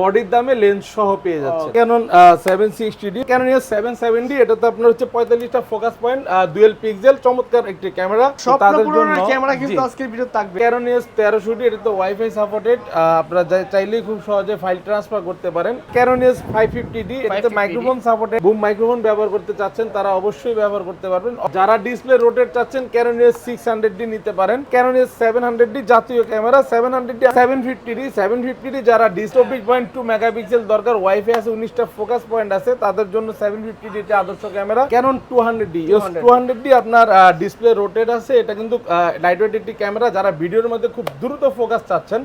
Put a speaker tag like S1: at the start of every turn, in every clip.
S1: বডির দামে লেন্স সহ পেয়ে যাচ্ছে। Canon seven sixty D Canon seven seventy এটাতে আপনার হচ্ছে পঁয়তাল্লিশটা ফোকাস পয়েন্ট ডুয়েল পিক্সেল চমৎকার একটি ক্যামেরা
S2: স্বপ্ন পূরণের ক্যামেরা কিন্তু আজকের ভিডিও থাকবে।
S1: ক্যানন এস তেরোশো ডি এটা তো ওয়াইফাই সাপোর্টেড আপনারা চাইলেই খুব সহজে ফাইল ট্রান্সফার করতে পারেন। Canon S five fifty D এটাতে মাইক্রোফোন সাপোর্টেড বুম মাইক্রোফোন ব্যবহার করতে চাচ্ছেন তারা অবশ্যই ব্যবহার করতে পারবেন। যারা ডিসপ্লে রোটেট চাচ্ছেন ক্যানন সিক্স হান্ড্রেড ডি নিতে পারেন। Canon S seven hundred D জাতীয় camera seven hundred D seven fifty D seven fifty D যারা ডিস চব্বিশ পয়েন্ট টু মেগাপিক্সেল দরকার ওয়াইফাই আছে উনিশটা ফোকাস পয়েন্ট আছে তাদের জন্য সেভেন ফিফটি ডি আদর্শ camera. Canon two hundred D two hundred D আপনার ডিসপ্লে রোটেট আছে এটা কিন্তু একটি ক্যামেরা যারা ভিডিওর মধ্যে খুব দ্রুত ফোকাস চাচ্ছেন।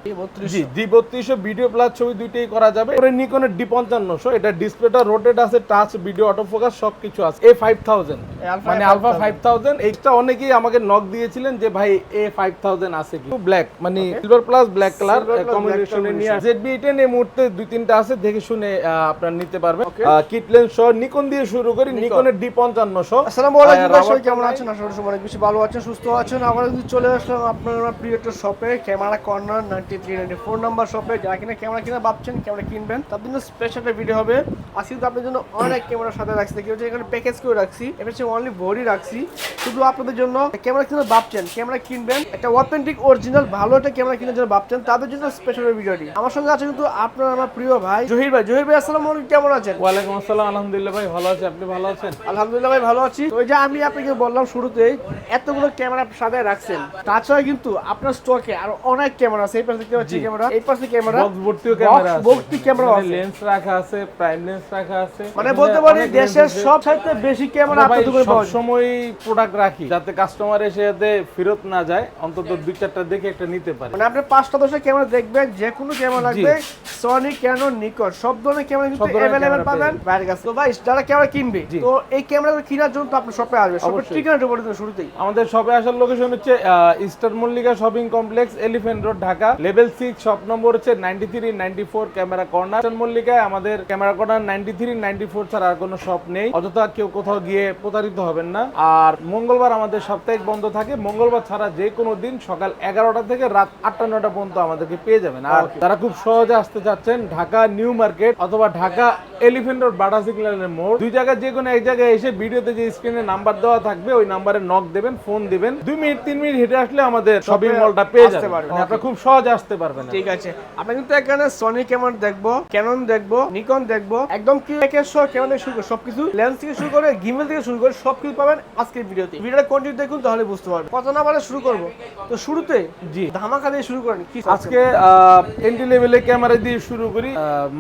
S1: ডি বত্রিশশো। ভিডিও প্লাস ছবি দুইটাই করা যাবে। পরে নিকনের ডি পঞ্চান্নশো এটা ডিসপ্লেটা রোটেট আছে টাচ ভিডিও অটো ফোকাস সবকিছু আছে। এ ফাইভ থাউজেন্ড মানে আলফা ফাইভ থাউজেন্ড এইটা অনেকেই আমাকে নক দিয়েছিলেন যে ভাই এ ফাইভ থাউজেন্ড আছে কি? ব্ল্যাক মানে সিলভার প্লাস ব্ল্যাক কালার কম্বিনেশনে নিয়ে। জেড বি টেন এই মুহূর্তে দুই তিনটা আছে দেখে শুনে আপনারা নিতে পারবেন। কিট লেন্স সহ নিকন দিয়ে শুরু করি নিকনের ডি পঞ্চান্নশো।
S2: আসসালামু আলাইকুম দর্শক কেমন আছেন? আশা করি অনেক বেশি ভালো আছেন সুস্থ আছেন। আমরা কিন্তু চলে আসলাম আপনার প্রিয় একটা শপে camera corner ninety three ninety four number শপে যারা কিনা ক্যামেরা কিনা ভাবছেন ক্যামেরা কিনবেন তার জন্য স্পেশাল একটা ভিডিও হবে। আজকে কিন্তু আপনার জন্য অনেক ক্যামেরার সাথে রাখছি। দেখি হচ্ছে এখানে প্যাকেজ করে রাখছি। এটা হচ্ছে অনলি বডি রাখছি। শুধু আপনাদের জন্য ক্যামেরা কিনে ভাবছেন ক্যামেরা কিনবেন। একটা অথেন্টিক অরিজিনাল ভালো একটা ক্যামেরা কিনার জন্য ভাবছেন তাদের জন্য স্পেশাল ভিডিওটি আমার সঙ্গে আছে কিন্তু আপনার আমার প্রিয় ভাই। জহির ভাই জহির ভাই আসসালামু আলাইকুম কেমন আছেন?
S1: ওয়ালাইকুম আসসালাম আলহামদুলিল্লাহ ভাই ভালো আছে। আপনি ভালো আছেন?
S2: আলহামদুলিল্লাহ ভাই ভালো আছি। ওই যে আমি আপনাকে বললাম শুরুতেই এতগুলো ক্যামেরা সাজায় রাখছেন। তাছাড়া কিন্তু আপনার স্টকে আর অনেক ক্যামেরা আছে। এই পাশে দেখতে পাচ্ছি ক্যামেরা এই পাশে ক্যামেরা।
S1: বক্স ভর্তিও ক্যামেরা আছে।
S2: ভর্তি ক্যামেরা আছে।
S1: লেন্স রাখা আছে প্রাইম লেন্স রাখা আছে।
S2: মানে বলতে পারি দেশের সব চাইতে বেশি ক্যামেরা আপনার দোকানে পাওয়া
S1: সবসময় প্রোডাক্ট রাখি যাতে কাস্টমার এসে যাতে ফেরত না যায় অন্তত দুই চারটা দেখে একটা নিতে পারে।
S2: মানে আপনি পাঁচটা দশটা ক্যামেরা দেখবেন যে কোনো ক্যামেরা লাগবে সনি ক্যানন সব ধরনের ক্যামেরা কিন্তু
S1: camera
S2: পাবেন। বাইরের কাছে তো ভাই যারা ক্যামেরা কিনবে তো এই ক্যামেরাগুলো কেনার জন্য তো আপনার শপে আসবে। শপের
S1: অবশ্যই।
S2: ঠিকানাটা বলে দেবেন শুরুতেই।
S1: আমাদের শপে আসার লোকেশন হচ্ছে Mallika Shopping Complex Elephant Road Dhaka. Level six shop number হচ্ছে ninety three ninety four camera corner Eastern মল্লিকায় আমাদের camera corner ninety three ninety four ছাড়া আর কোনো শপ নেই। অযথা কেউ কোথাও গিয়ে প্রতারিত হবেন না। আর মঙ্গলবার আমাদের সাপ্তাহিক বন্ধ থাকে। মঙ্গলবার ছাড়া যে কোনো দিন সকাল এগারোটা থেকে রাত আটটা নটা পর্যন্ত আমাদেরকে পেয়ে যাবেন। আর তারা খুব সহজে আসতে চাচ্ছেন ঢাকা নিউ মার্কেট অথবা ঢাকা এলিফেন্ট রোড বাটা সিগন্যালের মোড়। দুই জায়গায় যে কোনো এক জায়গায় এসে ভিডিওতে যে স্ক্রিনে নাম্বার দেওয়া থাকবে ওই নাম্বারে নক দেবেন ফোন দিবেন। দুই মিনিট তিন মিনিট হেঁটে আসলে আমাদের শপিং মলটা পেয়ে
S2: পারবেন।
S1: মানে আপনারা খুব সহজে আসতে পারবেন।
S2: ঠিক আছে। আমরা কিন্তু এখানে সনি ক্যামেরা দেখব ক্যানন দেখব নিকন দেখব একদম কি সহ ক্যামেরা থেকে শুরু করে সবকিছু লেন্স থেকে শুরু করে গিমেল থেকে শুরু করে সবকিছু পাবেন আজকের ভিডিওতে। ভিডিওটা কন্টিনিউ দেখুন তাহলে বুঝতে পারবেন। কত নাম্বারে শুরু করব। তো শুরুতে
S1: জি।
S2: ধামাকা দিয়ে শুরু করেন কি
S1: আজকে এন্ট্রি লেভেলে ক্যামেরা দিয়ে শুরু করি।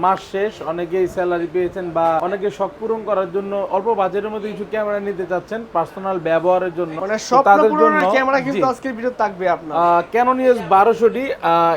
S1: মাস শেষ অনেকেই স্যালারি পেয়েছেন বা অনেকে শখ পূরণ করার জন্য অল্প বাজেটের মধ্যে কিছু ক্যামেরা নিতে চাচ্ছেন পার্সোনাল ব্যবহারের জন্য।
S2: মানে
S1: তাদের জন্য-
S2: ক্যামেরা কিন্তু আজকের ভিডিও থাকবে আপনার।
S1: ক্যানন ইএস বারোশো ডি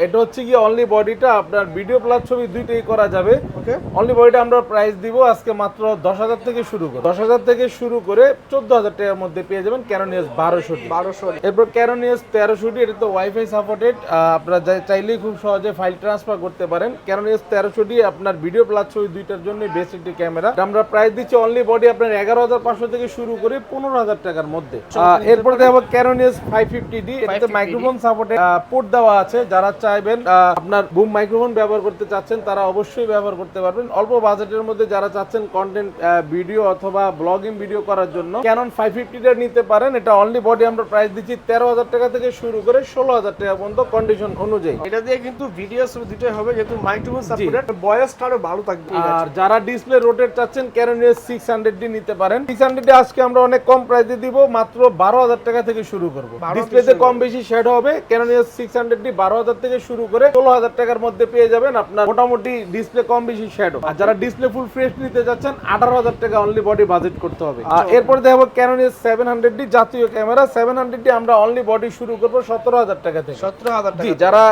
S1: এটা হচ্ছে কি অনলি বডিটা আপনার ভিডিও প্লাস ছবি দুইটাই করা যাবে।
S2: ওকে
S1: অনলি বডিটা আমরা প্রাইস দিব আজকে মাত্র দশ হাজার থেকে শুরু করে দশ হাজার থেকে শুরু করে চোদ্দ হাজার টাকার মধ্যে পেয়ে যাবেন ক্যানন ইএস বারোশো ডি
S2: বারোশো
S1: এরপর ক্যানন ইএস তেরোশো ডি এটা তো ওয়াইফাই সাপোর্টেড আপনারা চাইলেই খুব সহজে ফাইল ট্রান্সফার করতে পারেন। ক্যানন ইএস তেরোশো ডি আপনার ভিডিও প্লাস ছবি দুইটার জন্য বেস্ট একটি ক্যামেরা। আমরা প্রাইস দিচ্ছি অনলি বডি আপনার এগারো হাজার পাঁচশো থেকে শুরু করে পনেরো হাজার টাকার মধ্যে। এরপর দেখব Canon S five fifty D এটাতে
S2: 550D
S1: মাইক্রোফোন সাপোর্টে পোর্ট দেওয়া আছে। যারা চাইবেন আপনার বুম মাইক্রোফোন ব্যবহার করতে চাচ্ছেন তারা অবশ্যই ব্যবহার করতে পারবেন। অল্প বাজেটের মধ্যে যারা চাচ্ছেন কন্টেন্ট ভিডিও অথবা ব্লগিং ভিডিও করার জন্য ক্যানন ফাইভ ফিফটিটা নিতে পারেন। এটা অনলি বডি আমরা প্রাইস দিচ্ছি তেরো হাজার টাকা থেকে শুরু করে ষোলো হাজার টাকা পর্যন্ত কন্ডিশন অনুযায়ী।
S2: এটা দিয়ে কিন্তু ভিডিও দুটোই হবে যেহেতু মাইক্রোফোন সাপোর্টেড বয়সটা আরও ভালো থাকবে।
S1: আর যারা ডিসপ্লে রোটেট চাচ্ছেন Canon S six hundred D নিতে পারেন। সিক্স হান্ড্রেড আজকে আমরা অনেক কম প্রাইসে দিব মাত্র বারো হাজার টাকা থেকে শুরু করব। ডিসপ্লেতে কম বেশি শেড হবে Canon S six hundred D বারো হাজার থেকে শুরু করে ষোলো হাজার টাকার মধ্যে পেয়ে যাবেন আপনার। মোটামুটি ডিসপ্লে কম বেশি শেড আর যারা ডিসপ্লে ফুল ফ্রেশ নিতে যাচ্ছেন আঠারো হাজার টাকা অনলি বডি বাজেট করতে হবে। আর এরপর দেখাবো Canon S seven hundred D জাতীয় ক্যামেরা সেভেন হান্ড্রেড ডি আমরা অনলি বডি শুরু করব সতেরো হাজার টাকা থেকে।
S2: সতেরো হাজার
S1: জি
S2: টাকা।
S1: যারা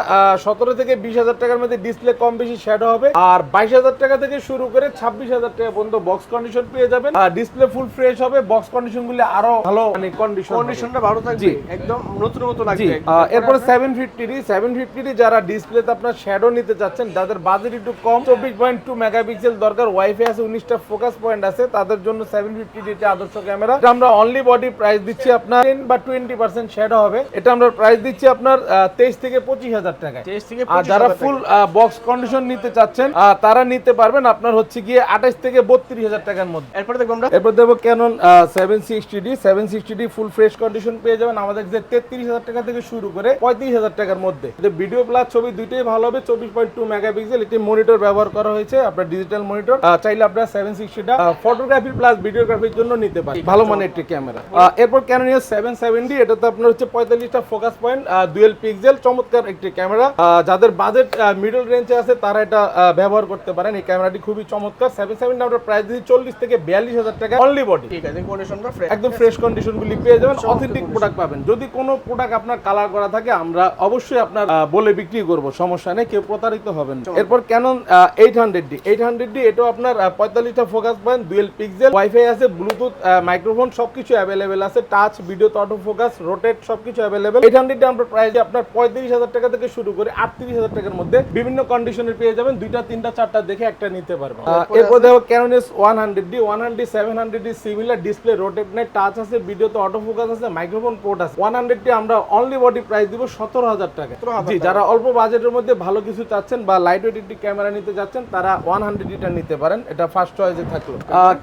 S1: সতেরো থেকে বিশ হাজার টাকার মধ্যে ডিসপ্লে কম বেশি শ্যাডো হবে আর বাইশ হাজার টাকা থেকে শুরু করে ছাব্বিশ হাজার টাকা পর্যন্ত বক্স কন্ডিশন পেয়ে যাবেন। আর ডিসপ্লে ফুল ফ্রেশ হবে। বক্স কন্ডিশন গুলি আরও ভালো মানে কন্ডিশন
S2: কন্ডিশনটা ভালো থাকবে। একদম নতুন মতো
S1: জি।
S2: লাগবে
S1: এরপরে সেভেন ফিফটি সেভেন ফিফটি যারা ডিসপ্লেতে আপনার শ্যাডো নিতে চাচ্ছেন যাদের বাজেট একটু কম চব্বিশ পয়েন্ট টু মেগাপিক্সেল দরকার ওয়াইফাই আছে উনিশটা ফোকাস পয়েন্ট আছে তাদের জন্য সেভেন ফিফটি এটা আদর্শ ক্যামেরা এটা আমরা অনলি বডি প্রাইস দিচ্ছি আপনার টেন বা টোয়েন্টি পার্সেন্ট শ্যাডো হবে। এটা আমরা প্রাইস দিচ্ছি আপনার তেইশ থেকে পঁচিশ হাজার টাকায়।
S2: তেইশ থেকে
S1: আর যারা ফুল বক্স কন্ডিশন নিতে চাচ্ছেন তারা নিতে পারবেন আপনার হচ্ছে গিয়ে আঠাশ থেকে বত্রিশ হাজার টাকার মধ্যে।
S2: এরপরে দেখব আমরা।
S1: এরপর দেবো Canon seven sixty D seven sixty D full fresh condition পেয়ে যাবেন আমাদের যে তেত্রিশ হাজার টাকা থেকে শুরু করে পঁয়ত্রিশ হাজার টাকার মধ্যে। ভিডিও প্লাস ছবি দুইটাই ভালো হবে চব্বিশ পয়েন্ট টু মেগাপিক্সেল একটি মনিটর ব্যবহার করা হয়েছে আপনার ডিজিটাল মনিটর চাইলে আপনার সেভেন সিক্সটিটা ফটোগ্রাফি প্লাস ভিডিওগ্রাফির জন্য নিতে পারেন। ভালো মানের একটি ক্যামেরা এরপর ক্যানন সেভেন সেভেন্টি এটা তো আপনার হচ্ছে পঁয়তাল্লিশটা ফোকাস পয়েন্ট দুয়েল পিক্সেল চমৎকার একটি ক্যামেরা যাদের বাজেট মিডল রেঞ্জে আছে তারা এটা ব্যবহার করতে পারেন। এই ক্যামেরাটি খুবই চমৎকার। সেভেন সেভেন্টি আমরা প্রাইস দিচ্ছি চল্লিশ থেকে বিয়াল্লিশ হাজার টাকা অনলি বডি
S2: ঠিক আছে কন্ডিশনটা
S1: একদম ফ্রেশ কন্ডিশন গুলি পেয়ে যাবেন অথেন্টিক প্রোডাক্ট পাবেন। যদি কোনো প্রোডাক্ট আপনার কালার করা থাকে আমরা অবশ্যই আপনার বলে বিক্রি করব সমস্যা নেই কেউ প্রতারিত হবেন এরপর Canon eight hundred D eight hundred D এটাও আপনার পঁয়তাল্লিশটা focus point dual pixel wifi আছে ব্লুটুথ মাইক্রোফোন সবকিছু অ্যাভেলেবেল আছে touch video auto focus rotate সবকিছু অ্যাভেলেবেল এইট হান্ড্রেড ডি আমরা প্রাইস আপনার পঁয়ত্রিশ হাজার টাকা থেকে শুরু করে আটত্রিশ হাজার টাকার মধ্যে বিভিন্ন কন্ডিশনের পেয়ে যাবেন। দুইটা তিনটা চারটা দেখে একটা নিতে পারবেন। এরপর দেখো Canon S one hundred D one hundred seven hundred D similar display rotate নাই টাচ আছে ভিডিওতে অটো ফোকাস আছে মাইক্রোফোন পোর্ট আছে। ওয়ান হান্ড্রেড ডি আমরা অনলি বডি প্রাইস দিব সতেরো হাজার টাকা। জি যারা অল্প বাজেটের মধ্যে ভালো কিছু চাচ্ছেন বা লাইট ওয়েট একটি ক্যামেরা নিতে যাচ্ছেন তারা ওয়ান হান্ড্রেড ডিটা নিতে পারেন। এটা ফার্স্ট চয়েসে থাকল।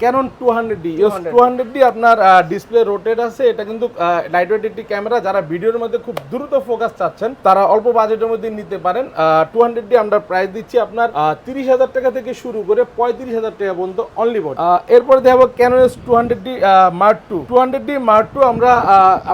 S1: Canon two hundred D two hundred D আপনার ডিসপ্লে রোটেট আছে এটা কিন্তু লাইট ওয়েট একটি ক্যামেরা যারা ভিডিওর মধ্যে খুব দ্রুত ফোকাস চাচ্ছেন তারা অল্প বাজেটের মধ্যে নিতে পারেন। টু হান্ড্রেড ডি আমরা প্রাইস দিচ্ছি আপনার তিরিশ হাজার টাকা থেকে শুরু করে পঁয়ত্রিশ হাজার টাকা পর্যন্ত অনলি বডি এরপর দেখাবো Canon S two hundred D mark two two hundred D mark two আমরা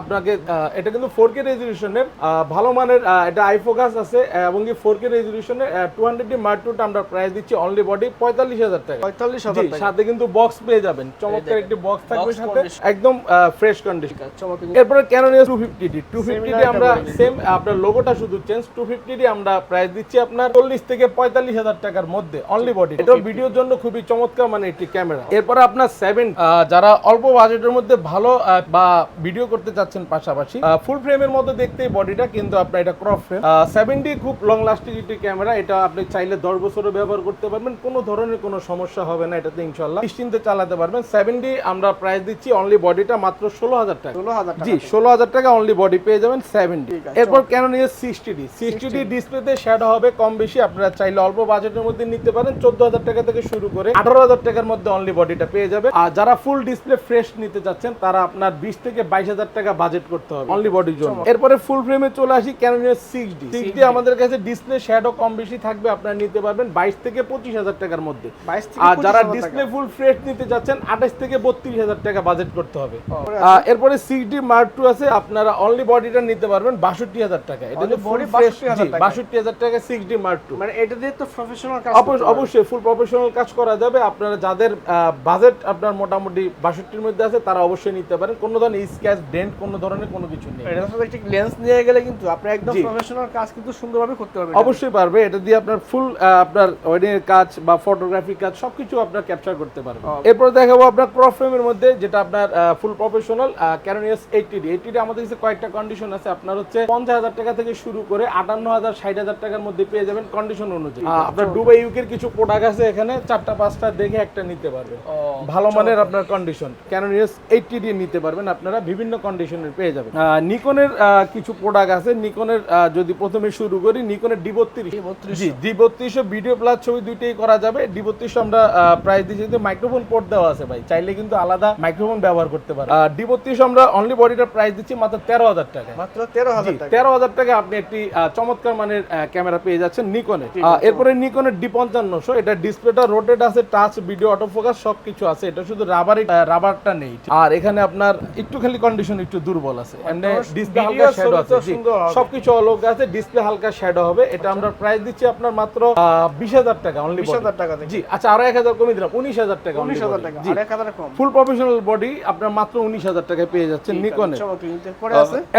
S1: আপনাকে এটা কিন্তু ফোর কে রেজলিউশনের ভালো মানের এটা আইফোকাস আছে এবং কি ফোর কে রেজলিউশনের টু হান্ড্রেড ডি মার্ক টুটা আমরা প্রাইস দিচ্ছি অনলি বডি পঁয়তাল্লিশ হাজার টাকা।
S2: পঁয়তাল্লিশ হাজার
S1: সাথে কিন্তু বক্স পেয়ে যাবেন। চমৎকার একটি বক্স থাকবে সাথে একদম ফ্রেশ কন্ডিশন
S2: চমৎকার।
S1: এরপরে Canon S two fifty D two fifty D আমরা সেম আপনার লোগোটা শুধু চেঞ্জ টু ফিফটি ডি আমরা প্রাইস দিচ্ছি আপনার চল্লিশ থেকে পঁয়তাল্লিশ হাজার টাকার মধ্যে অনলি বডি এটা ভিডিওর জন্য খুবই চমৎকার মানে একটি ক্যামেরা। এরপরে আপনার সেভেন যারা অল্প বাজেটের মধ্যে ভালো বা ভিডিও করতে চাচ্ছেন পাশাপাশি ফুল ফ্রেমের মধ্যে দেখতে বডিটা কিন্তু আপনার এটা ক্রপ ফ্রেম সেভেন্টি খুব লং লাস্টিং একটি ক্যামেরা এটা আপনি চাইলে দশ বছরও ব্যবহার করতে পারবেন কোনো ধরনের কোনো সমস্যা হবে না এটাতে ইনশাল্লাহ নিশ্চিন্তে চালাতে পারবেন। সেভেন্টি আমরা প্রাইস দিচ্ছি অনলি বডিটা মাত্র ষোলো হাজার টাকা।
S2: ষোলো হাজার
S1: জি ষোলো হাজার টাকা অনলি বডি পেয়ে যাবেন সেভেন্টি এরপর কেন ইয়ে সিক্সটি ডি সিক্সটি ডি ডিসপ্লেতে শ্যাডো হবে কম বেশি আপনারা চাইলে অল্প বাজেটের মধ্যে নিতে পারেন। চোদ্দ হাজার টাকা থেকে শুরু করে আঠারো হাজার টাকার মধ্যে অনলি বডিটা পেয়ে যাবে। আর যারা ফুল ডিসপ্লে ফ্রেশ নিতে চাচ্ছেন তারা আপনার বিশ থেকে বাইশ হাজার টাকা বাজেট করতে হবে অনলি বডির জন্য। এরপরে ফুল ফ্রেমে চলে আসি ক্যানন ইয়ে সিক্স ডি সিক্স ডি আমাদের কাছে ডিসপ্লে শ্যাডো কম বেশি থাকবে আপনারা নিতে পারবেন বাইশ থেকে পঁচিশ হাজার টাকার মধ্যে। আর যারা ডিসপ্লে ফুল ফ্রেশ নিতে যাচ্ছেন আঠাশ থেকে বত্রিশ হাজার টাকা বাজেট করতে হবে। এরপরে সিক্স ডি মার্ক টু আছে আপনারা অনলি বডিটা নিতে পারবেন বাষট্টি হাজার টাকা। এটা
S2: Only
S1: যে ফুল
S2: body
S1: ফ্রেশ
S2: 62,000 টাকা।
S1: বাষট্টি হাজার টাকা সিক্স ডি মার্ক টু
S2: মানে এটা দিয়ে তো প্রফেশনাল।
S1: অবশ্যই ফুল প্রফেশনাল কাজ করা যাবে আপনারা যাদের বাজেট আপনার মোটামুটি বাষট্টির মধ্যে আছে তারা অবশ্যই নিতে পারেন। কোনো ধরনের স্ক্যাচ ডেন্ট কোনো ধরনের কোনো কিছু নেই।
S2: সাথে একটি লেন্স নিয়ে গেলে কিন্তু আপনি একদম প্রফেশনাল কাজ কিন্তু সুন্দরভাবে করতে পারবেন।
S1: অবশ্যই পারবে। এটা দিয়ে আপনার ফুল আপনার ওয়েডিং এর কাজ বা ফটোগ্রাফি কাজ সবকিছু আপনার ক্যাপচার করতে পারবেন এরপর দেখাবো আপনার ক্রপ ফ্রেমের মধ্যে যেটা আপনার full professional Canon EOS eighty D eighty আমাদের কাছে কয়েকটা কন্ডিশন আছে। আপনার হচ্ছে পঞ্চাশ হাজার টাকা থেকে শুরু করে আটান্ন হাজার ষাট হাজার টাকার মধ্যে পেয়ে যাবেন কন্ডিশন অনুযায়ী। আপনার দুবাই ইউকের কিছু প্রোডাক্ট আছে এখানে চারটা পাঁচটা দেখে একটা নিতে পারবেন ভালো মানের আপনার কন্ডিশন ক্যানোনিয়াস এইটটি দিয়ে নিতে পারবেন। আপনারা বিভিন্ন কন্ডিশনের পেয়ে যাবেন। নিকনের কিছু প্রোডাক্ট আছে। নিকনের যদি প্রথমে শুরু করি নিকনের ডি বত্রিশ। জি ডি বত্রিশশো ভিডিও প্লাস ছবি দুইটাই করা যাবে। ডি বত্রিশশো আমরা প্রাইস দিচ্ছি কিন্তু মাইক্রোফোন পোর্ট দেওয়া আছে ভাই। চাইলে কিন্তু আলাদা মাইক্রোফোন ব্যবহার করতে পারেন। ডি বত্রিশশো আমরা অনলি বডিটার প্রাইস দিচ্ছি মাত্র তেরো হাজার টাকা
S2: মাত্র তেরো হাজার টাকা
S1: তেরো হাজার টাকা আপনি একটি চমৎকার মানের ক্যামেরা পেয়ে যাচ্ছেন নিকনে এরপরে নিকনের ডি পঞ্চান্নশো। এটা ডিসপ্লেটা রোটেট আছে টাচ ভিডিও অটো ফোকাস সবকিছু আছে। এটা শুধু রাবারই রাবারটা নেই। আর এখানে আপনার একটু খালি কন্ডিশন একটু দুর্বল আছে। এমনি ডিসপ্লে হালকা শ্যাডো আছে। সবকিছু অলগ আছে ডিসপ্লে হালকা শ্যাডো হবে। এটা আমরা প্রাইস দিচ্ছি আপনার মাত্র বিশ হাজার টাকা অনলি
S2: 20,000 টাকা
S1: জি আচ্ছা আরও এক হাজার কমে দিলাম। উনিশ হাজার টাকা
S2: উনিশ হাজার টাকা আর এক হাজার কম।
S1: ফুল প্রফেশনাল বডি আপনার মাত্র উনিশ হাজার টাকায় পেয়ে যাচ্ছেন নিকনে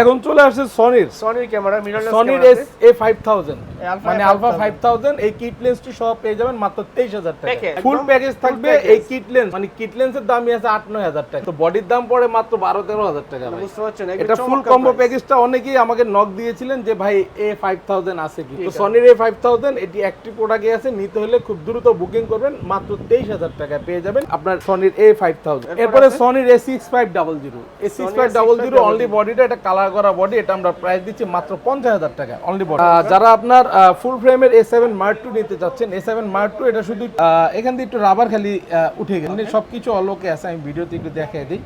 S1: এখন চলে আসছে সনির
S2: সনির camera mirrorless
S1: সনির S A five thousand
S2: Alpha
S1: মানে আলফা ফাইভ থাউজেন্ড এই কিট লেন্সটি সহ পেয়ে যাবেন মাত্র তেইশ হাজার টাকা
S2: Package,
S1: ফুল প্যাকেজ থাকবে এই কিট লেন্স মানে কিট লেন্সের দামই আছে আট নয় হাজার টাকা। তো বডির দাম পড়ে মাত্র বারো তেরো হাজার টাকা
S2: বুঝতে পারছেন
S1: এটা ফুল কম্বো প্যাকেজটা অনেকেই আমাকে নক দিয়েছিলেন যে ভাই এ ফাইভ থাউজেন্ড আছে কি? তো সনির এ ফাইভ থাউজেন্ড এটি একটি প্রোডাক্টে আছে নিতে হলে খুব দ্রুত বুকিং করবেন। মাত্র তেইশ হাজার টাকায় পেয়ে যাবেন আপনার সনির এ ফাইভ থাউজেন্ড
S2: এরপর
S1: এরপরে সনির A six five double zero A six
S2: Sony
S1: five double zero
S2: A6500
S1: only বডিটা এটা কালার করা বডি এটা আমরা প্রাইস দিচ্ছি মাত্র পঞ্চাশ হাজার টাকা অনলি বডি যারা আপনার ফুল ফ্রেমের এ সেভেন মার্ক টু নিতে চাচ্ছেন এ সেভেন মার্ক টু এটা শুধু এখান দিয়ে একটু রাবার খালি উঠে গেছে সব সবকিছু অলোকে আছে, আমি ভিডিওতে একটু দেখাই দিই।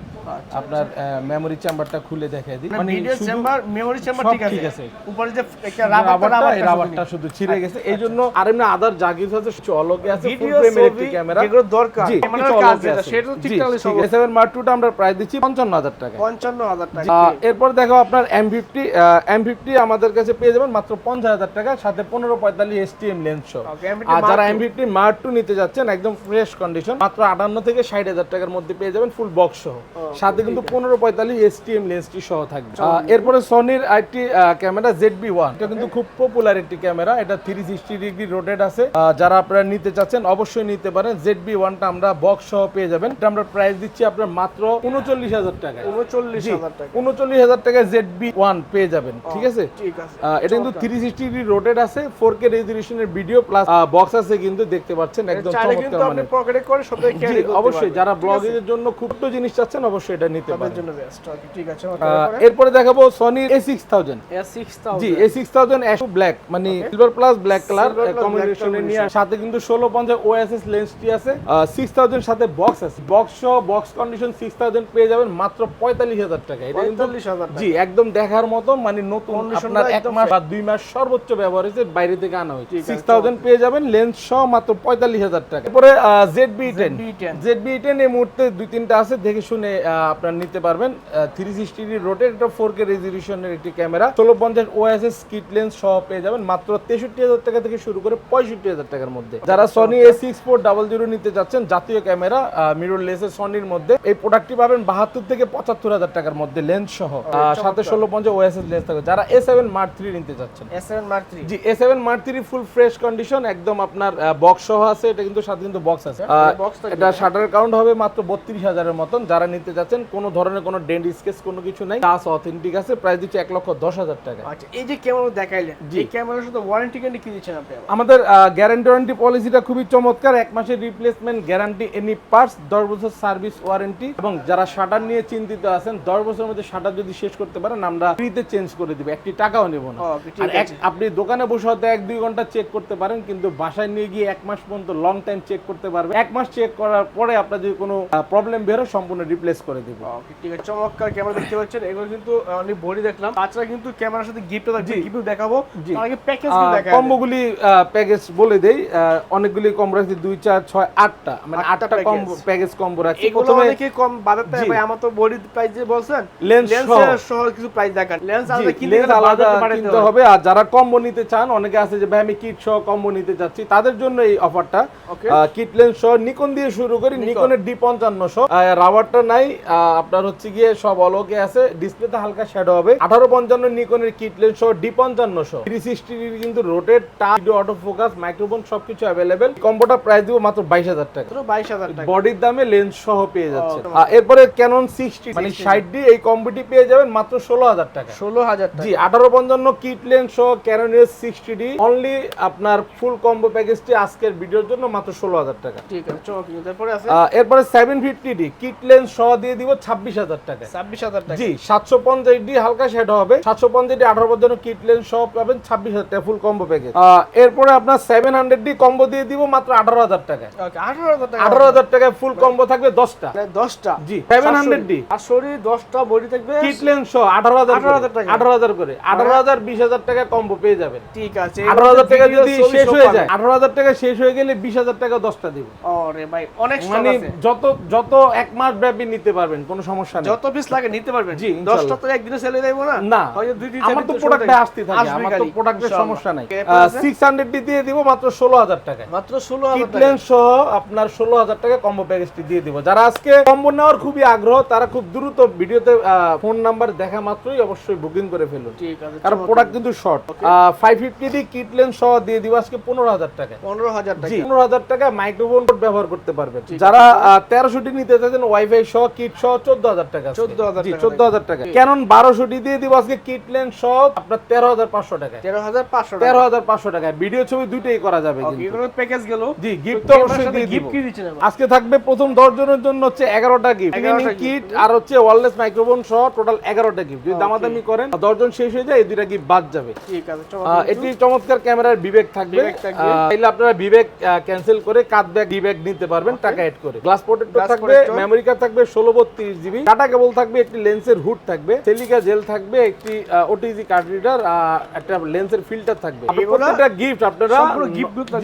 S1: আপনার মেমোরি চেম্বারটা খুলে দেখাই দিই। মানে
S2: ভিডিও চেম্বার মেমোরি চেম্বার ঠিক আছে।
S1: ঠিক আছে।
S2: উপরে যে একটা রাবারটা
S1: রাবারটা শুধু ছিঁড়ে গেছে। এই জন্য আর এমনি আদার যা কিছু আছে অলোকে আছে ফুল ফ্রেমের একটি ক্যামেরা
S2: যেগুলো দরকার।
S1: কিছু
S2: কাজ যেটা সেটা
S1: জি
S2: ঠিকঠাক হলে সব।
S1: এ সেভেন মার্ক টুটা আমরা প্রাইস দিচ্ছি পঞ্চান্ন হাজার টাকা।
S2: পঞ্চান্ন হাজার টাকা।
S1: এরপর দেখো আপনার এম ফিফটি এম ফিফটি আমাদের কাছে পেয়ে যাবেন মাত্র পঞ্চাশ হাজার টাকা সাথে পনেরো পঁয়তাল্লিশ এস টি এম লেন্স সহ। আর যারা M50
S2: Mark
S1: M fifty mark two নিতে যাচ্ছেন একদম ফ্রেশ কন্ডিশন মাত্র আটান্ন থেকে ষাট হাজার টাকার মধ্যে পেয়ে যাবেন ফুল বক্স সহ। সাথে কিন্তু পনেরো পঁয়তাল্লিশ এস টি এম লেন্সটি সহ থাকবে। এরপরে সনির একটি ক্যামেরা জেড বি ওয়ান এটা কিন্তু খুব পপুলার একটি ক্যামেরা এটা থ্রি সিক্সটি ডিগ্রি রোটেড আছে। যারা আপনারা নিতে চাচ্ছেন অবশ্যই নিতে পারেন। জেড বি ওয়ানটা আমরা বক্স সহ পেয়ে যাবেন। এটা আমরা প্রাইস দিচ্ছি আপনার মাত্র উনচল্লিশ হাজার টাকা
S2: উনচল্লিশ হাজার টাকা
S1: উনচল্লিশ হাজার টাকায় জেড বি ওয়ান পেয়ে যাবেন। ঠিক আছে? এটা কিন্তু থ্রি সিক্সটি ডিগ্রি রোটেড আছে। ফোর কে রেজুলেশনের ভিডিও প্লাস বক্স আছে কিন্তু দেখতে পাচ্ছেন। একদম চমৎকার মানে অবশ্যই। যারা ব্লগিং এর জন্য খুব তো জিনিস চাচ্ছেন অবশ্যই এটা নিতে
S2: তাদের
S1: পারেন।
S2: জন্য বেস্ট ওকে ঠিক আছে
S1: আহ, এরপরে দেখাবো A six thousand G A six black মানে সিলভার প্লাস ব্ল্যাক কালার কম্বিনেশনে নিয়ে সাথে কিন্তু ষোলো পঞ্চাশ ওএসএস লেন্সটি আছে। সিক্স থাউজেন্ড সাথে বক্স আছে। বক্স সহ বক্স কন্ডিশন সিক্স থাউজেন্ড পেয়ে যাবেন মাত্র পঁয়তাল্লিশ হাজার টাকা। এটা কিন্তু
S2: পঁয়তাল্লিশ হাজার টাকা।
S1: জি একদম দেখার মতো মানে নতুন আপনার এক মাস বা দুই মাস সর্বোচ্চ ব্যবহার হয়েছে বাইরে থেকে আনা হয়েছে।
S2: ঠিক আছে,
S1: সিক্স থাউজেন্ড পেয়ে যাবেন লেন্স সহ মাত্র পঁয়তাল্লিশ হাজার টাকা। এরপরে Z B ten
S2: ZB10
S1: Z B ten এই মুহূর্তে দুই তিনটা আছে দেখে শুনে আপনার নিতে পারবেন থ্রি সিক্সটি রোটের এটা ফোর কে রেজলিউশনের একটি ক্যামেরা ষোলো পঞ্চাশ ওএসএস কিট লেন্স সহ পেয়ে যাবেন মাত্র তেষট্টি হাজার টাকা থেকে শুরু করে পঁয়ষট্টি হাজার টাকার মধ্যে। যারা Sony A six four double zero নিতে যাচ্ছেন জাতীয় ক্যামেরা মিরর লেসের সনির মধ্যে এই প্রোডাক্টটি পাবেন বাহাত্তর থেকে পঁচাত্তর হাজার টাকার মধ্যে লেন্স সহ। সাথে ষোলো পঞ্চাশ ওএসএস লেন্স থাকবে। যারা এ সেভেন মার্ক থ্রি নিতে যাচ্ছেন
S2: S seven mark three
S1: G A seven mark three full fresh condition একদম আপনার বক্স সহ আছে এটা কিন্তু সাথে কিন্তু বক্স আছে। এটা শাটার কাউন্ট হবে মাত্র বত্রিশ হাজারের মতন। যারা নিতে যাচ্ছেন কোনো ধরনের কোনো ডেন্ট স্কেচ কোনো কিছু নাই। টাচ অথেন্টিক আছে প্রাইস দিচ্ছে এক লক্ষ দশ হাজার টাকা।
S2: আচ্ছা এই যে ক্যামেরা দেখাইলেন। এই ক্যামেরার সাথে ওয়ারেন্টি গ্যারান্টি কি দিচ্ছেন আপনি
S1: আমাদের গ্যারান্টি ওয়ারেন্টি পলিসিটা খুবই চমৎকার। এক মাসের রিপ্লেসমেন্ট গ্যারান্টি এনি পার্টস দশ বছর সার্ভিস ওয়ারেন্টি এবং যারা শাটার নিয়ে চিন্তিত আছেন দশ বছরের মধ্যে শাটার যদি শেষ করতে পারেন আমরা ফ্রিতে চেঞ্জ করে দিব একটি টাকাও নেব না। আর। আপনি দোকানে বসে হয়তো এক দুই ঘণ্টা চেক করতে পারেন কিন্তু বাসায় নিয়ে গিয়ে এক মাস পর্যন্ত লং টাইম চেক করতে পারবেন। এক মাস চেক করার পরে আপনার যদি কোনো প্রবলেম বেরো সম্পূর্ণ রিপ্লেস করে দিব।
S2: Okay, ঠিক আছে চমৎকার ক্যামেরা দেখতে পাচ্ছেন। এগুলো কিন্তু অনেক বডি দেখলাম। তাছাড়া কিন্তু ক্যামেরার সাথে গিফট থাকবে
S1: জি।
S2: গিফট দেখাবো। আগে প্যাকেজ দেখাবো
S1: কম্বোগুলি প্যাকেজ বলে দেই। অনেকগুলি কম্বো রাখছি দুই চার ছয় আটটা। মানে
S2: আটটা
S1: কম্বো প্যাকেজ কম্বো রাখছি। প্রথমে
S2: অনেকে কম বাজার থেকে ভাই আমার তো বডি প্রাইস যে বলছেন লেন্সের
S1: সহ।
S2: সহ কিছু প্রাইস দেখান। লেন্স আলাদা কিনতে
S1: আলাদা কিনতে হবে। আর যারা কম্বো নিতে চান অনেকে আছে যে ভাই আমি কিট সহ কম্বো নিতে চাচ্ছি। তাদের জন্য এই অফারটা কিট লেন্স সহ নিকন দিয়ে শুরু করি। নিকনের ডি পঞ্চান্নশো রাবারটা নাই আপনার হচ্ছে গিয়ে সব অলোকে আছে। ডিসপ্লেতে হালকা শ্যাডো হবে। আঠারো পঞ্চান্ন নিকনের কিট লেন্স সহ ডি পঞ্চান্নশো থ্রি সিক্সটি কিন্তু rotate touch auto focus microphone সবকিছু অ্যাভেলেবেল কম্বোটা প্রাইস দিব মাত্র বাইশ হাজার টাকা।
S2: বাইশ হাজার টাকা।
S1: বডির দামে লেন্স সহ পেয়ে যাচ্ছে আর এরপরে ক্যানন সিক্সটি মানে ষাট ডি এই কম্বোটি পেয়ে যাবেন মাত্র ষোলো হাজার টাকা।
S2: ষোলো হাজার
S1: জি আঠারো পঞ্চান্ন কিট লেন্স সহ ক্যানোনিয়ার সিক্সটি ডি অনলি আপনার ফুল কম্বো প্যাকেজটি আজকের ভিডিওর জন্য মাত্র ষোলো হাজার টাকা।
S2: ঠিক আছে
S1: এরপরে seven fifty D kit lens সহ দিয়ে দিব ছাব্বিশ হাজার টাকা।
S2: ছাব্বিশ হাজার টাকা।
S1: জি সাতশো পঞ্চাশ ডি হালকা হবে। সাতশো পঞ্চাশ ডি আঠারো কিট লেন্স সহ পাবেন ছাব্বিশ হাজার টাকা ফুল কম্বো প্যাকেজ এরপরে আপনার সেভেন হান্ড্রেড ডি কম্বো দিয়ে দিব মাত্র আঠারো হাজার টাকা।
S2: আঠারো হাজার টাকা।
S1: আঠারো হাজার টাকায় ফুল কম্বো থাকবে দশটা।
S2: মানে দশটা।
S1: জি, 700 D
S2: আর শরীর দশটা বডি থাকবে
S1: কিট সহ আঠারো হাজার
S2: 18,000 টাকা।
S1: আঠারো হাজার করে। আঠারো হাজার বিশ হাজার টাকা কম্বো পেয়ে যাবেন।
S2: ঠিক আছে
S1: আঠারো হাজার টাকা যদি শেষ হয়ে যায় আঠারো হাজার টাকা শেষ হয়ে গেলে বিশ হাজার টাকা দশটা দিব।
S2: ভাই অনেক
S1: মানে যত যত এক মাস ব্যাপী নিতে পারবেন কোনো সমস্যা নেই।
S2: যত পিস লাগে নিতে পারবেন।
S1: জি, ইনশাল্লাহ।
S2: দশটা তো একদিনে সেলে দেবো না?
S1: না
S2: দুই দিন
S1: আমার তো প্রোডাক্টে আসতে থাকে আমার তো
S2: গাড়ি,
S1: প্রোডাক্টের সমস্যা নাই।
S2: কে পড়েছে?
S1: সিক্স হান্ড্রেড দিয়ে দিব মাত্র ষোলো হাজার টাকায়।
S2: মাত্র ষোলো হাজার টাকা
S1: কিটলেন সহ আপনার ষোলো হাজার টাকা কম্বো প্যাকেজটি দিয়ে দিব। যারা আজকে কম্বো নেওয়ার খুবই আগ্রহ তারা খুব দ্রুত ভিডিওতে ফোন নাম্বার দেখা মাত্রই অবশ্যই বুকিং করে ফেলুন।
S2: ঠিক আছে
S1: কারণ প্রোডাক্ট কিন্তু short five fifty D kit lens সহ দিয়ে দিব আজকে পনেরো হাজার টাকা
S2: পনেরো হাজার টাকা
S1: জি পনেরো হাজার টাকা মাইক্রোফোন ব্যবহার করতে পারবেন। যারা তেরোশোটি নিতে চাইছেন ওয়াইফাই সহ কিট সহ চোদ্দ হাজার টাকা
S2: 14,000
S1: জি চোদ্দ হাজার টাকা। ক্যানন বারোশোটি দিয়ে দিব আজকে কিটলেন সহ আপনার তেরো হাজার পাঁচশো টাকা
S2: তেরো হাজার পাঁচশো
S1: তেরো হাজার পাঁচশো টাকা ভিডিও ছবি দুইটাই করা যাবে
S2: প্যাকেজ গেল।
S1: জি গিফট তো অবশ্যই দিয়ে দিব।
S2: গিফট কি দিচ্ছেন আবার?
S1: আজকে থাকবে প্রথম দশ জনের জন্য হচ্ছে এগারোটা গিফট কিট আর হচ্ছে ওয়ারলেস মাইক্রোফোন সহ টোটাল এগারোটা গিফট যদি দামাদামি করেন দশজন শেষ হয়ে যায় এই দুইটা গিফট বাদ যাবে।
S2: ঠিক আছে
S1: এটি চমৎকার ক্যামেরার বিবেক থাকবে। আপনারা বিবেক ক্যান্সেল করে কাট ব্যাগ বিবেক নিতে পারবেন টাকা এড করে। গ্লাস প্রোটেক্টর থাকবে। মেমরি কার্ড থাকবে ষোলো বত্রিশ জিবি টাটা কেবল থাকবে একটি লেন্সের হুড থাকবে সেলিকা জেল থাকবে একটি ওটিজি কার্ড রিডার একটা লেন্সের ফিল্টার থাকবে প্রত্যেকটা গিফট আপনারা।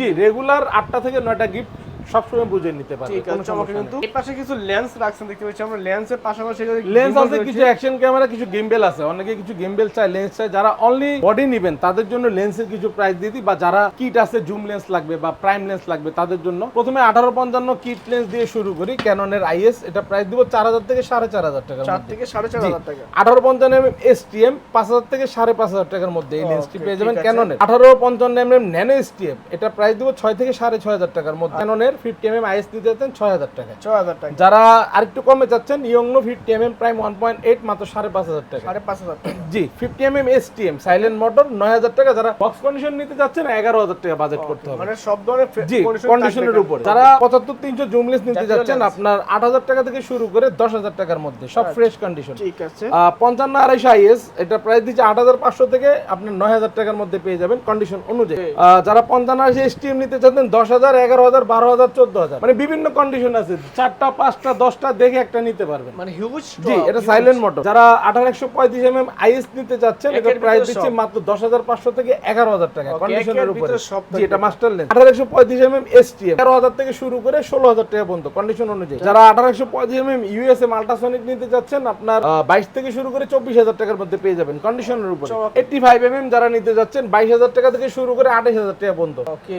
S1: জি রেগুলার আটটা থেকে নয়টা গিফট সবসময় বুঝে নিতে পারবেন
S2: ঠিক আছে চমৎকার। কিন্তু এর পাশে কিছু লেন্স রাখছেন দেখতে পাচ্ছি আমরা। লেন্সের পাশাপাশি
S1: লেন্স আছে কিছু অ্যাকশন ক্যামেরা কিছু গিম্বেল আছে। অনেকে কিছু গিম্বেল চায় লেন্স চায়। যারা অনলি বডি নেবেন তাদের জন্য লেন্সের কিছু প্রাইস দিয়ে দিই। বা যারা কিট আছে জুম লেন্স লাগবে বা প্রাইম লেন্স লাগবে তাদের জন্য প্রথমে আঠারো পঞ্চান্ন কিট লেন্স দিয়ে শুরু করি। ক্যাননের আইএস এটা প্রাইস দিব চার হাজার থেকে সাড়ে চার হাজার টাকার
S2: চার থেকে সাড়ে চার হাজার টাকা।
S1: আঠারো পঞ্চান্ন এম এসটিএম পাঁচ হাজার থেকে সাড়ে পাঁচ হাজার টাকার মধ্যে এই লেন্সটি পেয়ে যাবেন ক্যাননের আঠারো পঞ্চান্ন এম এম ন্যানো এসটিএম এটা প্রাইস দিব ছয় থেকে সাড়ে ছয় হাজার টাকার মধ্যে। ক্যাননের ফিফটি এম এম আইএস দিতে যাচ্ছেন ছয় হাজার টাকা
S2: ছয় হাজার টাকা।
S1: যারা আরেকটু কমে চাচ্ছেন ইয়ংনো fifty M M prime one point eight মাত্র সাড়ে পাঁচ হাজার টাকা।
S2: সাড়ে পাঁচ হাজার টাকা।
S1: G fifty M M S T M silent motor নয় হাজার টাকা। যারা বক্স কন্ডিশন নিতে চাচ্ছেন এগারো হাজার টাকা বাজেট করতে হবে।
S2: মানে সব ধরনের
S1: জি কন্ডিশনের উপর। যারা পঁচাত্তর তিনশো জুমলেস নিতে যাচ্ছেন আপনার আট হাজার টাকা থেকে শুরু করে দশ হাজার টাকার মধ্যে সব ফ্রেশ কন্ডিশন
S2: ঠিক আছে।
S1: পঞ্চান্ন আড়াইশো আইএস এটা প্রাইস দিচ্ছে আট হাজার পাঁচশো থেকে আপনার নয় হাজার টাকার মধ্যে পেয়ে যাবেন কন্ডিশন অনুযায়ী। যারা পঞ্চান্ন আড়াইশো এসটিএম নিতে চাচ্ছেন দশ হাজার এগারো হাজার বারো হাজার চোদ্দ হাজার। মানে বিভিন্ন কন্ডিশন আছে। চারটা পাঁচটা দশটা দেখে একটা নিতে পারবেন।
S2: মানে হিউজ
S1: জি এটা সাইলেন্ট মোটর যারা আঠারো একশো পঁয়ত্রিশ এম এম আইএস নিতে চাচ্ছেন এটা প্রাইস দিচ্ছে মাত্র দশ হাজার পাঁচশো থেকে এগারো হাজার টাকা। কন্ডিশনের উপরে। জি এটা মাস্টার লেন্স আঠারো একশো পঁয়ত্রিশ এম এম এসটিএম তেরো হাজার থেকে শুরু করে ষোলো হাজার টাকা পর্যন্ত কন্ডিশন অনুযায়ী। যারা আঠারো একশো পঁয়ত্রিশ এম এম ইউএসএ মাল্টাসনিক নিতে চাচ্ছেন আপনার বাইশ থেকে শুরু করে চব্বিশ হাজার টাকার মধ্যে পেয়ে যাবেন কন্ডিশনের উপরে। এইটটি ফাইভ এম এম যারা নিতে যাচ্ছেন বাইশ হাজার টাকা থেকে শুরু করে আঠাশ হাজার টাকা পর্যন্ত।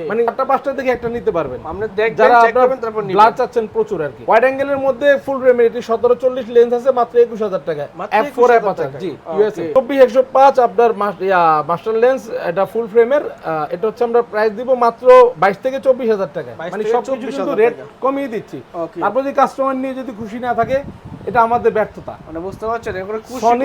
S1: মানে চারটা পাঁচটা থেকে একটা নিতে পারবেন।
S2: আপনি দেখবেন
S1: যারা আপনারা ব্লাড চাচ্ছেন প্রচুর আর কি। ওয়াইড অ্যাঙ্গেলের মধ্যে ফুল এটি সতেরো চল্লিশ লেন্স আছে মাত্র একুশ হাজার টাকা
S2: মাত্র
S1: এফ ফোর
S2: 21,000
S1: এফ আছে জি ইউএসএ চব্বিশ একশো পাঁচ আপনার মাস্টার লেন্স এটা ফুল ফ্রেমের এটা হচ্ছে আমরা প্রাইস দিব মাত্র বাইশ থেকে চব্বিশ হাজার টাকা মানে কিন্তু রেট কমিয়ে দিচ্ছি।
S2: আপনি
S1: তারপর যদি কাস্টমার নিয়ে যদি খুশি না থাকে এটা আমাদের ব্যর্থতা।
S2: মানে বুঝতে পারছেন? এগুলো
S1: কিছু
S2: কম,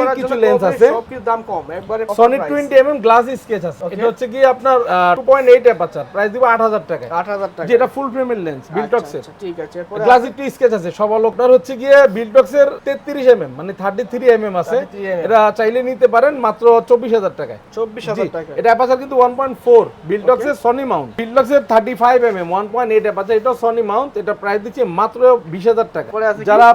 S1: আছে।
S2: সব কিছু দাম কম? একবারে
S1: Sony twenty M M glass sketch আছে। এটা হচ্ছে কি আপনার two point eight aperture price দিব আট হাজার টাকা
S2: আট হাজার টাকা
S1: যেটা ফুল ফ্রেমের লেন্স বিলটক্সের
S2: আচ্ছা, ঠিক আছে। এরপরে
S1: গ্লাস একটু স্কেচ আছে। সব হচ্ছে গিয়ে বিলটক্স এর তেত্রিশ এম এম মানে থার্টি থ্রি এম এম আছে।
S2: 33 mm
S1: এটা চাইলে নিতে পারেন মাত্র চব্বিশ হাজার টাকায়।
S2: চব্বিশ
S1: জি,
S2: হাজার টাকা
S1: এটা অ্যাপাচার কিন্তু ওয়ান পয়েন্ট ফোর বিলটক্স এর সনি মাউন্ট বিলটক্স এর thirty five M M one point eight aperture এটাও সনি মাউন্ট এটা প্রাইস দিচ্ছে মাত্র বিশ হাজার টাকা? যারা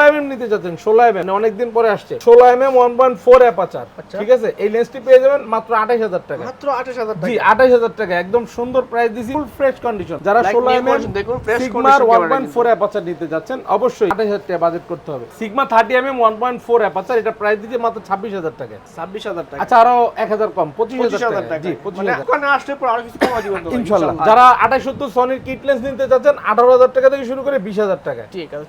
S1: ষোলো এম এম নিতে চাচ্ছেন ষোলো এম এম অনেকদিন পরে আসছে। ষোলো M M one point four aperture. ঠিক আছে? এই লেন্সটি পেয়ে যাবেন মাত্র আঠাশ হাজার টাকা।
S2: মাত্র আঠাশ হাজার
S1: জি আঠাশ হাজার টাকা একদম সুন্দর প্রাইস দিছি ফুল ফ্রেশ কন্ডিশন যারা ষোলো এম
S2: দেখুন,
S1: সিগমার ওয়ান পয়েন্ট ফোর অ্যাপাচার নিতে যাচ্ছেন অবশ্যই আঠাশ হাজার টাকা বাজেট করতে হবে। Sigma thirty M M one point four aperture এটা প্রাইস দিচ্ছে মাত্র ছাব্বিশ হাজার টাকা।
S2: ছাব্বিশ হাজার টাকা।
S1: আচ্ছা আরও এক হাজার কম পঁচিশ হাজার টাকা। জি পঁচিশ
S2: মানে
S1: হাজার
S2: আসলে পর আরও কিছু কমা দিবেন তো
S1: ইনশাল্লাহ।
S2: ইনশাল্লাহ।
S1: যারা আঠাশ সত্তর সনির কিট লেন্স নিতে চাচ্ছেন আঠারো হাজার টাকা থেকে শুরু করে বিশ হাজার টাকা।
S2: ঠিক আছে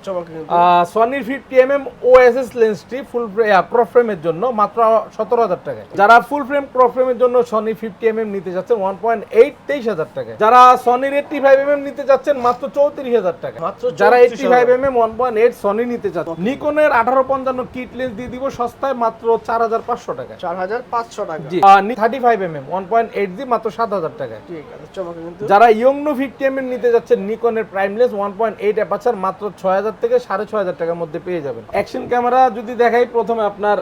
S1: সনির ফিফটি এম এম ওএসএস লেন্সটি ফুল প্রো ফ্রেমের জন্য মাত্র সতেরো হাজার টাকা যারা ফুল ফ্রেম প্রো ফ্রেমের জন্য সনি ফিফটি এম এম নিতে যাচ্ছেন ওয়ান পয়েন্ট এইট তেইশ হাজার টাকা যারা সনির এইটটি ফাইভ এম এম নিতে যাচ্ছেন মাত্র চৌত্রিশ হাজার টাকা
S2: মাত্র
S1: যারা
S2: 34,000
S1: eighty five M M one point eight Sony নিতে চাচ্ছেন নিকনের আঠারো পঞ্চান্ন কিট লেন্স দিয়ে দিব সস্তায় মাত্র চার হাজার পাঁচশো টাকা
S2: চার হাজার পাঁচশো টাকা।
S1: G thirty five M M one point eight G মাত্র সাত হাজার টাকা
S2: ঠিক আছে
S1: যারা ইয়ংনো ফিফটি এম নিতে যাচ্ছেন নিকনের prime lens one point eight aperture মাত্র ছয় হাজার থেকে সাড়ে ছয় হাজার টাকার মধ্যে মধ্যে পেয়ে যাবেন। অ্যাকশন ক্যামেরা যদি দেখাই প্রথমে আপনার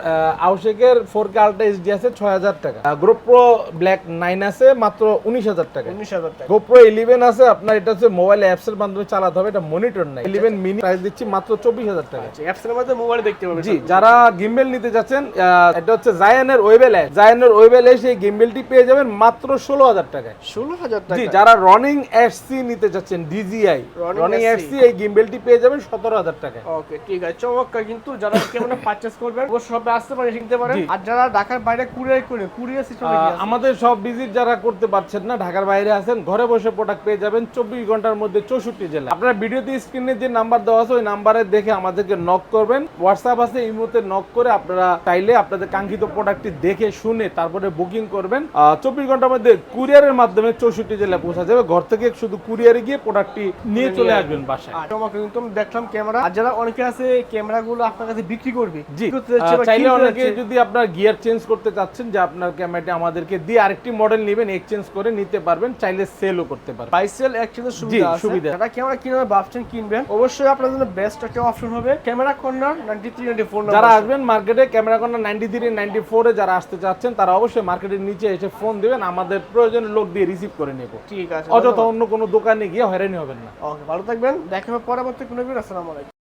S1: আউশেকের ফোর কে আলট্রা এইচডি আছে ছয় হাজার টাকা। গ্রোপ্রো ব্ল্যাক নাইন আছে মাত্র উনিশ হাজার টাকা।
S2: উনিশ হাজার টাকা।
S1: গোপ্রো ইলেভেন আছে আপনার এটা হচ্ছে মোবাইল অ্যাপস এর মাধ্যমে চালাতে হবে এটা মনিটর নাই। ইলেভেন মিনি প্রাইস দিচ্ছি মাত্র চব্বিশ হাজার টাকা।
S2: অ্যাপসের মধ্যে মোবাইল দেখতে পাবেন
S1: জি যারা গিম্বেল নিতে যাচ্ছেন এটা হচ্ছে জায়ানের ওয়েবেল অ্যাপ জায়ানের ওয়েবেল এ সেই গিম্বেলটি পেয়ে যাবেন মাত্র ষোলো হাজার টাকায়।
S2: ষোলো হাজার টাকা?
S1: জি যারা রনিং এসসি নিতে যাচ্ছেন ডিজিআই রনিং এসসি এই গিম্বেলটি পেয়ে যাবেন সতেরো হাজার টাকায়।
S2: ওকে ঠিক আছে চমৎকার। কিন্তু যারা ক্যামেরা পারচেস করবেন অবশ্যই সবে আসতে পারেন শিখতে পারেন আর যারা ঢাকার বাইরে কুরিয়ার করে কুরিয়ার সিস্টেমে
S1: আমাদের সব ভিজিট যারা করতে পারছেন না ঢাকার বাইরে আছেন ঘরে বসে প্রোডাক্ট পেয়ে যাবেন চব্বিশ ঘণ্টার মধ্যে চৌষট্টি জেলা। আপনার ভিডিওতে স্ক্রিনে যে নাম্বার দেওয়া আছে ওই নাম্বারে দেখে আমাদেরকে নক করবেন। হোয়াটসঅ্যাপ আছে এই মুহূর্তে নক করে আপনারা চাইলে আপনাদের কাঙ্ক্ষিত প্রোডাক্টটি দেখে শুনে তারপরে বুকিং করবেন। চব্বিশ ঘণ্টার মধ্যে কুরিয়ারের মাধ্যমে চৌষট্টি জেলায় পৌঁছা যাবে। ঘর থেকে শুধু কুরিয়ারে গিয়ে প্রোডাক্টটি নিয়ে চলে আসবেন বাসায়।
S2: দেখলাম ক্যামেরা আর যারা অনেকে আছে ক্যামেরাগুলো আপনার কাছে বিক্রি করবে
S1: জি চাইলে অনেকে যদি আপনার গিয়ার চেঞ্জ করতে চাচ্ছেন যে আপনার ক্যামেরাটি আমাদেরকে দিয়ে আরেকটি মডেল নেবেন এক্সচেঞ্জ করে নিতে পারবেন চাইলে সেলও করতে পারবেন।
S2: বাইসেল এক্সচেঞ্জের সুবিধা আছে।
S1: সুবিধা।
S2: যারা ক্যামেরা কিনবে ভাবছেন কিনবেন অবশ্যই আপনার জন্য বেস্ট একটা অপশন হবে ক্যামেরা কর্নার 93 94
S1: যারা আসবেন মার্কেটে ক্যামেরা কর্নার ফোরে যারা আসতে চাচ্ছেন তারা অবশ্যই মার্কেটের নিচে এসে ফোন দিবেন আমাদের প্রয়োজন লোক দিয়ে রিসিভ করে নেব।
S2: ঠিক আছে
S1: অযথা অন্য কোনো দোকানে গিয়ে হয়রানি হবেন না।
S2: ওকে ভালো থাকবেন দেখা হবে পরবর্তী কোনো ভিডিও আসসালামু আলাইকুম।